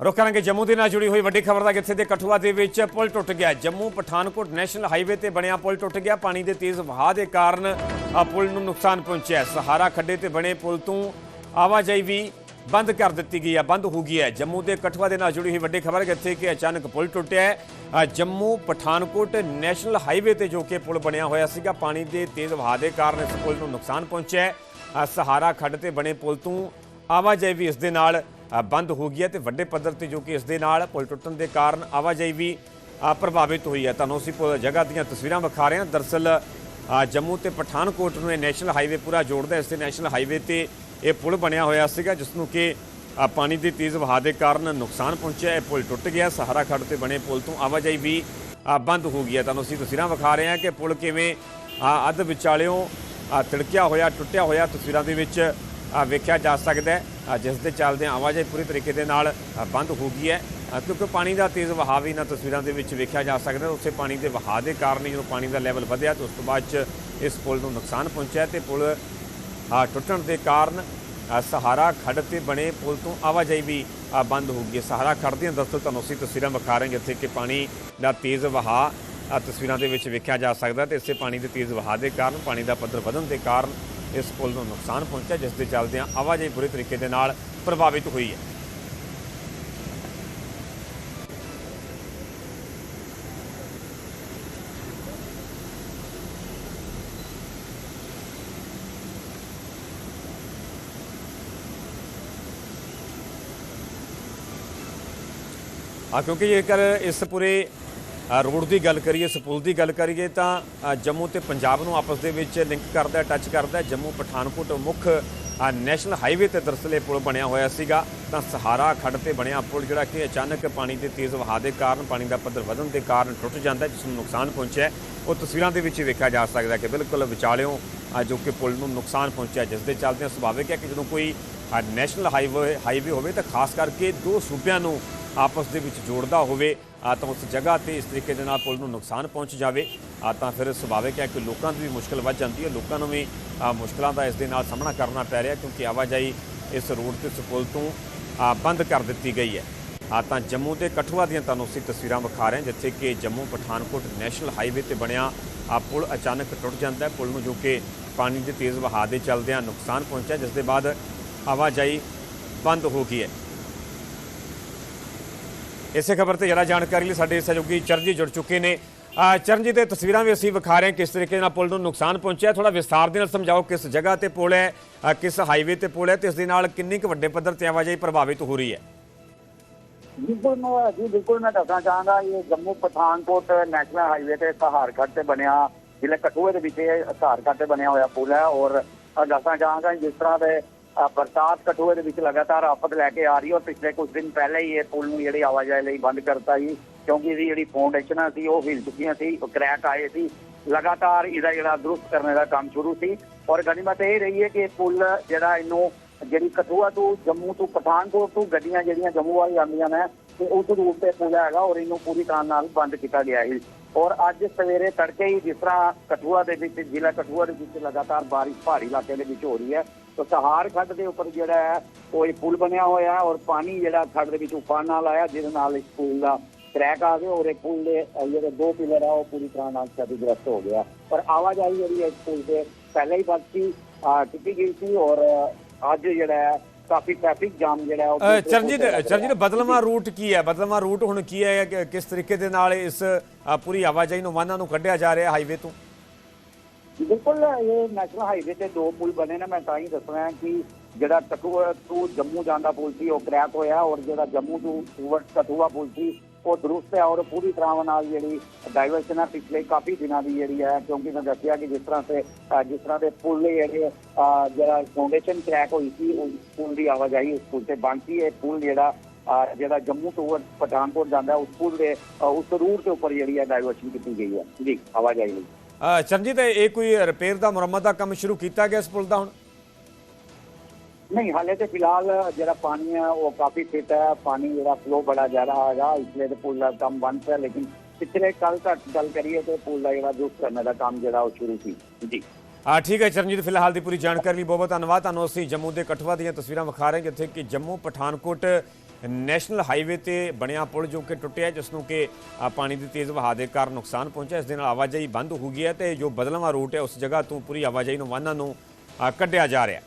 ਰੁਕ ਕਰਾਂਗੇ ਜੰਮੂ ਦੇ ਨਾਲ ਜੁੜੀ ਹੋਈ ਵੱਡੀ ਖਬਰ ਦਾ ਜਿੱਥੇ ਦੇ ਕਠੂਆ ਦੇ ਵਿੱਚ ਪੁਲ ਟੁੱਟ ਗਿਆ। ਜੰਮੂ ਪਠਾਨਕੋਟ ਨੈਸ਼ਨਲ ਹਾਈਵੇ ਤੇ ਬਣਿਆ ਪੁਲ ਟੁੱਟ ਗਿਆ। ਪਾਣੀ ਦੇ ਤੇਜ਼ ਵਹਾਅ ਦੇ ਕਾਰਨ ਪੁਲ ਨੂੰ ਨੁਕਸਾਨ ਪਹੁੰਚਿਆ। ਸਹਾਰਾ ਖੱਡੇ ਤੇ ਬਣੇ ਪੁਲ ਤੋਂ ਆਵਾਜਾਈ ਵੀ ਬੰਦ ਕਰ ਦਿੱਤੀ ਗਈ ਹੈ ਬੰਦ ਹੋ ਗਈ ਹੈ। ਜੰਮੂ ਦੇ ਕਠੂਆ ਦੇ ਨਾਲ ਜੁੜੀ ਹੋਈ ਵੱਡੀ ਖਬਰ ਜਿੱਥੇ ਕਿ ਅਚਾਨਕ ਪੁਲ ਟੁੱਟਿਆ ਹੈ। ਜੰਮੂ ਪਠਾਨਕੋਟ ਨੈਸ਼ਨਲ ਹਾਈਵੇ ਤੇ ਜੋ ਕਿ ਪੁਲ ਬਣਿਆ ਹੋਇਆ ਸੀਗਾ, ਪਾਣੀ ਦੇ ਤੇਜ਼ ਵਹਾਅ ਦੇ ਕਾਰਨ ਇਸ ਪੁਲ ਨੂੰ ਨੁਕਸਾਨ ਪਹੁੰਚਿਆ ਸਹਾਰਾ ਖੱਡ ਤੇ ਬਣੇ ਪੁਲ ਤੋਂ ਆਵਾਜਾਈ ਵੀ ਇਸ ਦੇ ਨਾਲ ਬੰਦ ਹੋ ਗਈ ਹੈ ਤੇ ਵੱਡੇ ਪੱਧਰ ਤੇ ਜੋ ਕਿ ਇਸ ਦੇ ਨਾਲ ਪੁਲ ਟੁੱਟਣ ਦੇ ਕਾਰਨ ਆਵਾਜਾਈ ਵੀ ਪ੍ਰਭਾਵਿਤ ਹੋਈ ਹੈ। ਤੁਹਾਨੂੰ ਅਸੀਂ ਪੁਲ ਜਗ੍ਹਾ ਦੀਆਂ ਤਸਵੀਰਾਂ ਵਿਖਾ ਰਹੇ ਹਾਂ। ਦਰਸਲ ਜੰਮੂ ਤੇ ਪਠਾਨਕੋਟ ਨੂੰ ਇਹ ਨੈਸ਼ਨਲ ਹਾਈਵੇ ਪੂਰਾ ਜੋੜਦਾ ਇਸ 'ਤੇ ਨੈਸ਼ਨਲ ਹਾਈਵੇ ਤੇ ਇਹ ਪੁਲ ਬਣਿਆ ਹੋਇਆ ਸੀਗਾ, ਜਿਸ ਨੂੰ ਕਿ ਪਾਣੀ ਦੀ ਤੇਜ਼ ਵਹਾਅ ਦੇ ਕਾਰਨ ਨੁਕਸਾਨ ਪਹੁੰਚਿਆ। ਇਹ ਪੁਲ ਟੁੱਟ ਗਿਆ। ਸਹਾਰਾ ਖੱਡ ਤੇ ਬਣੇ ਪੁਲ ਤੋਂ ਆਵਾਜਾਈ ਵੀ ਬੰਦ ਹੋ ਗਈ ਹੈ। ਤੁਹਾਨੂੰ ਅਸੀਂ ਤਸਵੀਰਾਂ ਵਿਖਾ ਰਹੇ ਹਾਂ ਕਿ ਪੁਲ ਕਿਵੇਂ ਅੱਧ ਵਿਚਾਲਿਓਂ ਤਿੜਕਿਆ ਹੋਇਆ, ਟੁੱਟਿਆ ਹੋਇਆ ਤਸਵੀਰਾਂ ਦੇ ਵਿੱਚ ਵੇਖਿਆ ਜਾ ਸਕਦਾ ਹੈ। ਜਿਸ ਦੇ ਚੱਲਦੇ ਆਵਾਜਾਈ ਪੂਰੀ ਤਰੀਕੇ ਦੇ ਨਾਲ ਬੰਦ ਹੋ ਗਈ ਹੈ। ਕਿਉਂਕਿ ਪਾਣੀ ਦਾ ਤੇਜ਼ ਵਹਾਅ ਵੀ ਇਹਨਾਂ ਤਸਵੀਰਾਂ ਦੇ ਵਿੱਚ ਵੇਖਿਆ ਜਾ ਸਕਦਾ ਉਸੇ ਪਾਣੀ ਦੇ ਵਹਾਅ ਦੇ ਕਾਰਨ ਹੀ ਜਦੋਂ ਪਾਣੀ ਦਾ ਲੈਵਲ ਵਧਿਆ ਤੇ ਉਸ ਤੋਂ ਬਾਅਦ ਚ ਇਸ ਪੁਲ ਨੂੰ ਨੁਕਸਾਨ ਪਹੁੰਚਿਆ ਤੇ ਪੁਲ ਟੁੱਟਣ ਦੇ ਕਾਰਨ ਸਹਾਰਾ ਖੱਡ ਤੇ ਬਣੇ ਪੁਲ ਤੋਂ ਆਵਾਜਾਈ ਵੀ ਬੰਦ ਹੋ ਗਈ ਹੈ। ਸਹਾਰਾ ਖੱਡ ਦੀਆਂ ਦਰਸਲ ਤੁਹਾਨੂੰ ਅਸੀਂ ਤਸਵੀਰਾਂ ਵਿਖਾ ਰਹੇ ਜਿੱਥੇ ਕਿ ਪਾਣੀ ਦਾ ਤੇਜ਼ ਵਹਾਅ ਤਸਵੀਰਾਂ ਦੇ ਵਿੱਚ ਵੇਖਿਆ ਜਾ ਸਕਦਾ ਤੇ ਇਸੇ ਪਾਣੀ ਦੇ ਤੇਜ਼ ਵਹਾਅ ਦੇ ਕਾਰਨ, ਪਾਣੀ ਦਾ ਪੱਧਰ ਵਧਣ ਦੇ ਕਾਰਨ ਇਸ ਪੁਲ ਨੂੰ ਨੁਕਸਾਨ ਪਹੁੰਚਿਆ, ਜਿਸ ਦੇ ਚੱਲਦਿਆਂ ਆਵਾਜਾਈ ਬੁਰੇ ਤਰੀਕੇ ਦੇ ਨਾਲ ਪ੍ਰਭਾਵਿਤ ਹੋਈ ਹੈ। ਆ ਕਿਉਂਕਿ ਜੇਕਰ ਇਸ ਪੂਰੇ ਰੋਡ ਦੀ ਗੱਲ ਕਰੀਏ, ਸਪੁਲ ਦੀ ਗੱਲ ਕਰੀਏ ਤਾਂ ਜੰਮੂ ਤੇ ਪੰਜਾਬ ਨੂੰ ਆਪਸ ਦੇ ਵਿੱਚ ਲਿੰਕ ਕਰਦਾ ਟੱਚ ਕਰਦਾ, ਜੰਮੂ ਪਠਾਨਕੋਟ ਮੁੱਖ ਨੈਸ਼ਨਲ ਹਾਈਵੇ ਤੇ ਦਰਅਸਲ ਇਹ ਪੁਲ ਬਣਿਆ ਹੋਇਆ ਸੀਗਾ। ਤਾਂ ਸਹਾਰਾ ਖੱਡ ਤੇ ਬਣਿਆ ਪੁਲ ਜਿਹੜਾ ਕਿ ਅਚਾਨਕ ਪਾਣੀ ਦੇ ਤੇਜ਼ ਵਹਾਅ ਦੇ ਕਾਰਨ, ਪਾਣੀ ਦਾ ਪੱਧਰ ਵਧਣ ਦੇ ਕਾਰਨ ਟੁੱਟ ਜਾਂਦਾ ਜਿਸ ਨੂੰ ਨੁਕਸਾਨ ਪਹੁੰਚਿਆ ਉਹ ਤਸਵੀਰਾਂ ਦੇ ਵਿੱਚ ਵੇਖਿਆ ਜਾ ਸਕਦਾ ਕਿ ਬਿਲਕੁਲ ਵਿਚਾਲਿਓਂ ਜੋ ਕਿ ਪੁਲ ਨੂੰ ਨੁਕਸਾਨ ਪਹੁੰਚਿਆ, ਜਿਸ ਦੇ ਚੱਲਦਿਆਂ ਸੁਭਾਵਿਕ ਹੈ ਕਿ ਜਦੋਂ ਕੋਈ ਨੈਸ਼ਨਲ ਹਾਈਵੇ ਹਾਈਵੇ ਹੋਵੇ ਤਾਂ ਖਾਸ ਕਰਕੇ ਦੋ ਸੂਬਿਆਂ ਨੂੰ ਆਪਸ ਦੇ ਵਿੱਚ ਜੋੜਦਾ ਹੋਵੇ ਆ ਤਾਂ ਉਸ ਜਗ੍ਹਾ ਤੇ ਇਸ ਤਰੀਕੇ ਦੇ ਨਾਲ ਪੁਲ ਨੂੰ ਨੁਕਸਾਨ ਪਹੁੰਚ ਜਾਵੇ ਆ ਤਾਂ ਫਿਰ ਸੁਭਾਵਿਕ ਹੈ ਕਿ ਲੋਕਾਂ ਦੀ ਵੀ ਮੁਸ਼ਕਲ ਵੱਧ ਜਾਂਦੀ ਹੈ। ਲੋਕਾਂ ਨੂੰ ਵੀ ਆ, ਮੁਸ਼ਕਲਾਂ ਦਾ ਇਸ ਦੇ ਨਾਲ ਸਾਹਮਣਾ ਕਰਨਾ ਪੈ ਰਿਹਾ ਕਿਉਂਕਿ ਆਵਾਜਾਈ ਇਸ ਰੋਡ ਤੇ ਇਸ ਪੁਲ ਤੋਂ ਬੰਦ ਕਰ ਦਿੱਤੀ ਗਈ ਹੈ। ਆ ਤਾਂ ਜੰਮੂ ਦੇ ਕਠੂਆ ਦੀਆਂ ਤੁਹਾਨੂੰ ਅਸੀਂ ਤਸਵੀਰਾਂ ਵਿਖਾ ਰਹੇ ਹਾਂ ਜਿੱਥੇ ਕਿ ਜੰਮੂ ਪਠਾਨਕੋਟ ਨੈਸ਼ਨਲ ਹਾਈਵੇ ਤੇ ਬਣਿਆ ਆ ਪੁਲ ਅਚਾਨਕ ਟੁੱਟ ਜਾਂਦਾ ਹੈ। ਪੁਲ ਨੂੰ ਜੋ ਕਿ ਪਾਣੀ ਦੇ ਤੇਜ਼ ਵਹਾਅ ਦੇ ਚੱਲਦਿਆਂ ਨੁਕਸਾਨ ਪਹੁੰਚਿਆ ਜਿਸ ਦੇ ਬਾਅਦ ਆਵਾਜਾਈ ਬੰਦ ਹੋ ਗਈ ਹੈ। ਇਸੇ ਖਬਰ ਤੇ ਜਰਾ ਜਾਣਕਾਰੀ ਲਈ ਸਾਡੇ ਸਹਿਯੋਗੀ ਚਰਨਜੀਤ ਜੁੜ ਚੁੱਕੇ ਨੇ। ਚਰਨਜੀਤ ਦੇ ਤਸਵੀਰਾਂ ਵੀ ਅਸੀਂ ਵਿਖਾ ਰਹੇ ਹਾਂ, ਕਿਸ ਤਰੀਕੇ ਨਾਲ ਪੁਲ ਨੂੰ ਨੁਕਸਾਨ ਪਹੁੰਚਿਆ। ਥੋੜਾ ਵਿਸਥਾਰ ਦੇ ਨਾਲ ਸਮਝਾਓ ਕਿਸ ਜਗ੍ਹਾ ਤੇ ਪੁਲ ਹੈ ਕਿਸ ਹਾਈਵੇ ਤੇ ਪੁਲ ਹੈ ਤੇ ਇਸ ਦੇ ਨਾਲ ਕਿੰਨੀ ਕੁ ਵੱਡੇ ਪੱਧਰ ਤੇ ਆਵਾਜਾਈ ਪ੍ਰਭਾਵਿਤ ਹੋ ਰਹੀ ਹੈ। ਬਿਲਕੁਲ ਮੈਂ, ਜੀ, ਬਿਲਕੁਲ ਮੈਂ ਦੱਸਣਾ ਚਾਹਾਂਗਾ, ਇਹ ਜੰਮੂ ਪਠਾਨਕੋਟ ਨੈਸ਼ਨਲ ਹਾਈਵੇ ਤੇ ਸਹਾਰਗੜ੍ਹ ਤੇ ਬਣਿਆ, ਜ਼ਿਲ੍ਹੇ ਕਠੂਏ ਦੇ ਵਿੱਚ ਇਹ ਸਹਾਰਗੜ੍ਹ ਤੇ ਬਣਿਆ ਹੋਇਆ ਪੁਲ ਹੈ ਔਰ ਦੱਸਣਾ ਚਾਹਾਂਗਾ ਜਿਸ ਤਰ੍ਹਾਂ ਦੇ ਬਰਸਾਤ ਕਠੂਏ ਦੇ ਵਿੱਚ ਲਗਾਤਾਰ ਆਫਤ ਲੈ ਕੇ ਆ ਰਹੀ ਔਰ ਪਿਛਲੇ ਕੁਝ ਦਿਨ ਪਹਿਲਾਂ ਹੀ ਇਹ ਪੁਲ ਨੂੰ ਜਿਹੜੀ ਆਵਾਜਾਈ ਲਈ ਬੰਦ ਕਰਤਾ ਜੀ, ਕਿਉਂਕਿ ਇਹਦੀ ਜਿਹੜੀ ਫਾਊਂਡੇਸ਼ਨਾਂ ਸੀ, ਉਹ ਹਿਲ ਚੁੱਕੀਆਂ ਸੀ ਕ੍ਰੈਕ ਆਏ ਸੀ। ਲਗਾਤਾਰ ਇਹਦਾ ਜਿਹੜਾ ਦਰੁਸਤ ਕਰਨ ਦਾ ਕੰਮ ਸ਼ੁਰੂ ਸੀ ਔਰ ਗਨੀਮਤ ਇਹ ਰਹੀ ਹੈ ਕਿ ਇਹ ਪੁਲ ਜਿਹੜਾ ਇਹਨੂੰ ਜਿਹੜੀ ਕਠੂਆ ਤੋਂ ਜੰਮੂ ਤੋਂ ਪਠਾਨਕੋਟ ਤੋਂ ਗੱਡੀਆਂ ਜਿਹੜੀਆਂ ਜੰਮੂ ਵਾਲੀ ਆਉਂਦੀਆਂ ਨੇ, ਤੇ ਉਸ ਰੂਟ ਤੇ ਪੁਲ ਹੈਗਾ ਔਰ ਇਹਨੂੰ ਪੂਰੀ ਤਰ੍ਹਾਂ ਨਾਲ ਬੰਦ ਕੀਤਾ ਗਿਆ ਹੈ ਔਰ ਅੱਜ ਸਵੇਰੇ ਤੜਕੇ ਹੀ ਜਿਸ ਤਰ੍ਹਾਂ ਕਠੂਆ ਦੇ ਵਿੱਚ ਜ਼ਿਲ੍ਹਾ ਕਠੂਆ ਦੇ ਵਿੱਚ ਲਗਾਤਾਰ ਬਾਰਿਸ਼ ਪਹਾੜੀ ਇਲਾਕੇ ਦੇ ਵਿੱਚ ਹੋ ਰਹੀ ਹੈ ਸਹਾਰ ਖੱਡ ਦੇ ਉੱਪਰ ਜਿਹੜਾ ਹੈ ਉਹ ਇਹ ਪੁਲ ਬਣਿਆ ਹੋਇਆ ਹੈ ਔਰ ਪਾਣੀ ਜਿਹੜਾ ਖੱਡ ਦੇ ਵਿੱਚ ਉਫਾਨ ਨਾਲ ਆਇਆ ਜਿਸ ਨਾਲ ਇਸ ਪੁਲ ਦਾ ਟਰੈਕ ਆ ਗਿਆ ਔਰ ਇਹ ਪੁਲ ਦੇ ਜਿਹੜੇ ਦੋ ਪਿਲਰ ਆ ਉਹ ਪੂਰੀ ਤਰ੍ਹਾਂ ਨਾਲ ਗ੍ਰਸਤ ਹੋ ਗਿਆ। ਪਰ ਆਵਾਜਾਈ ਜਿਹੜੀ ਇਸ ਪੁਲ ਦੇ ਪਹਿਲਾਂ ਹੀ ਬੰਦ ਸੀ ਟਿੱਪੀ ਗਈ ਸੀ ਔਰ ਅੱਜ ਜਿਹੜਾ ਹੈ ਕਾਫੀ ਟ੍ਰੈਫਿਕ ਜਾਮ ਜਿਹੜਾ ਉਹ ਚਰਨਜੀਤ ਚਰਨਜੀਤ ਬਦਲਵਾ ਰੂਟ ਕੀ ਹੈ? ਬਦਲਵਾ ਰੂਟ ਹੁਣ ਕੀ ਹੈ? ਕਿਸ ਤਰੀਕੇ ਦੇ ਨਾਲ ਇਸ ਪੂਰੀ ਆਵਾਜਾਈ ਨੂੰ ਵਾਹਨਾਂ ਨੂੰ ਕੱਢਿਆ ਜਾ ਰਿਹਾ ਹਾਈਵੇ ਤੋਂ? ਬਿਲਕੁਲ, ਇਹ ਨੈਸ਼ਨਲ ਹਾਈਵੇ ਤੇ ਦੋ ਪੁਲ ਬਣੇ ਨੇ, ਮੈਂ ਤਾਂ ਹੀ ਦੱਸਣਾ ਕਿ ਜਿਹੜਾ ਕਠੂਆ ਤੋਂ ਜੰਮੂ ਜਾਂਦਾ ਪੁਲ ਸੀ, ਉਹ ਕ੍ਰੈਕ ਹੋਇਆ ਔਰ ਜਿਹੜਾ ਜੰਮੂ ਤੋਂ ਟੂਵਰਡ ਕਠੂਆ ਪੁਲ ਸੀ, ਉਹ ਦਰੁਸਤ ਹੈ ਔਰ ਪੂਰੀ ਤਰ੍ਹਾਂ ਨਾਲ ਜਿਹੜੀ ਡਾਈਵਰਸ਼ਨ ਹੈ, ਪਿਛਲੇ ਕਾਫੀ ਦਿਨਾਂ ਦੀ ਜਿਹੜੀ ਹੈ, ਕਿਉਂਕਿ ਮੈਂ ਦੱਸਿਆ ਕਿ ਜਿਸ ਤਰ੍ਹਾਂ ਤੇ ਜਿਸ ਤਰ੍ਹਾਂ ਦੇ ਪੁਲ ਜਿਹੜੇ ਜਿਹੜਾ ਫਾਊਂਡੇਸ਼ਨ ਕ੍ਰੈਕ ਹੋਈ ਸੀ ਉਸ ਪੁਲ ਦੀ ਆਵਾਜਾਈ ਉਸ ਪੁਲ ਤੇ ਬੰਦ ਸੀ, ਇਹ ਪੁਲ ਜਿਹੜਾ ਜਿਹੜਾ ਜੰਮੂ ਤੋਂ ਪਠਾਨਕੋਟ ਜਾਂਦਾ ਉਸ ਪੁਲ ਦੇ ਉਸ ਰੂਟ ਦੇ ਉੱਪਰ ਜਿਹੜੀ ਹੈ ਡਾਈਵਰਸ਼ਨ ਕੀਤੀ ਗਈ ਹੈ। ਜੀ, ਆਵਾਜਾਈ ਲਈ। ਚਰਨਜੀਤ ਇਹ ਕੋਈ ਰਿਪੇਅਰ ਦਾ ਮੁਰੰਮਤ ਦਾ ਕੰਮ ਸ਼ੁਰੂ ਕੀਤਾ ਗਿਆ ਇਸ ਪੁਲ ਦਾ ਹੁਣ? ਨਹੀਂ ਹਾਲੇ ਤੇ ਫਿਲਹਾਲ ਜਿਹੜਾ ਪਾਣੀ ਹੈ ਉਹ ਕਾਫੀ ਫਿਟ ਹੈ। ਪਾਣੀ ਜਿਹੜਾ ਫਲੋ ਬੜਾ ਜ਼ਿਆਦਾ ਹੈਗਾ ਇਸ ਲਈ ਤੇ ਪੁਲ ਦਾ ਕੰਮ ਬੰਦ ਹੈ ਲੇਕਿਨ ਪਿਛਲੇ ਕੱਲ ਤੱਕ ਗੱਲ ਕਰੀਏ ਤੇ ਪੁਲ ਦਾ ਜਿਹੜਾ ਦੁਰਸਤ ਕਰਨ ਦਾ ਕੰਮ ਜਿਹੜਾ ਉਹ ਸ਼ੁਰੂ ਸੀ। ਜੀ। ਆ ਠੀਕ ਹੈ ਚਰਨਜੀਤ ਫਿਲਹਾਲ ਦੀ ਪੂਰੀ ਜਾਣਕਾਰੀ ਲਈ ਬਹੁਤ ਬਹੁਤ ਧੰਨਵਾਦ। ਤੁਹਾਨੂੰ ਅਸੀਂ ਜੰਮੂ ਦੇ ਕਠਵਾ ਦੀਆਂ ਤਸਵੀਰਾਂ ਵਿਖਾ ਰਹੇ ਹਾਂ ਜਿੱਥੇ ਕਿ ਜੰਮੂ ਪਠਾਨਕੋਟ ਨੈਸ਼ਨਲ ਹਾਈਵੇ ਤੇ ਬਣਿਆ ਪੁਲ ਜੋ ਕਿ ਟੁੱਟਿਆ, ਜਿਸ ਨੂੰ ਕਿ ਪਾਣੀ ਦੀ ਤੇਜ਼ ਵਹਾਅ ਦੇ ਕਾਰਨ ਨੁਕਸਾਨ ਪਹੁੰਚਿਆ। ਇਸ ਦੇ ਨਾਲ ਆਵਾਜਾਈ ਬੰਦ ਹੋ ਗਈ ਹੈ ਤੇ ਜੋ ਬਦਲਵਾਂ ਰੂਟ ਹੈ, ਉਸ ਜਗ੍ਹਾ ਤੋਂ ਪੂਰੀ ਆਵਾਜਾਈ ਨੂੰ ਵਾਹਨਾਂ ਨੂੰ ਕੱਢਿਆ ਜਾ ਰਿਹਾ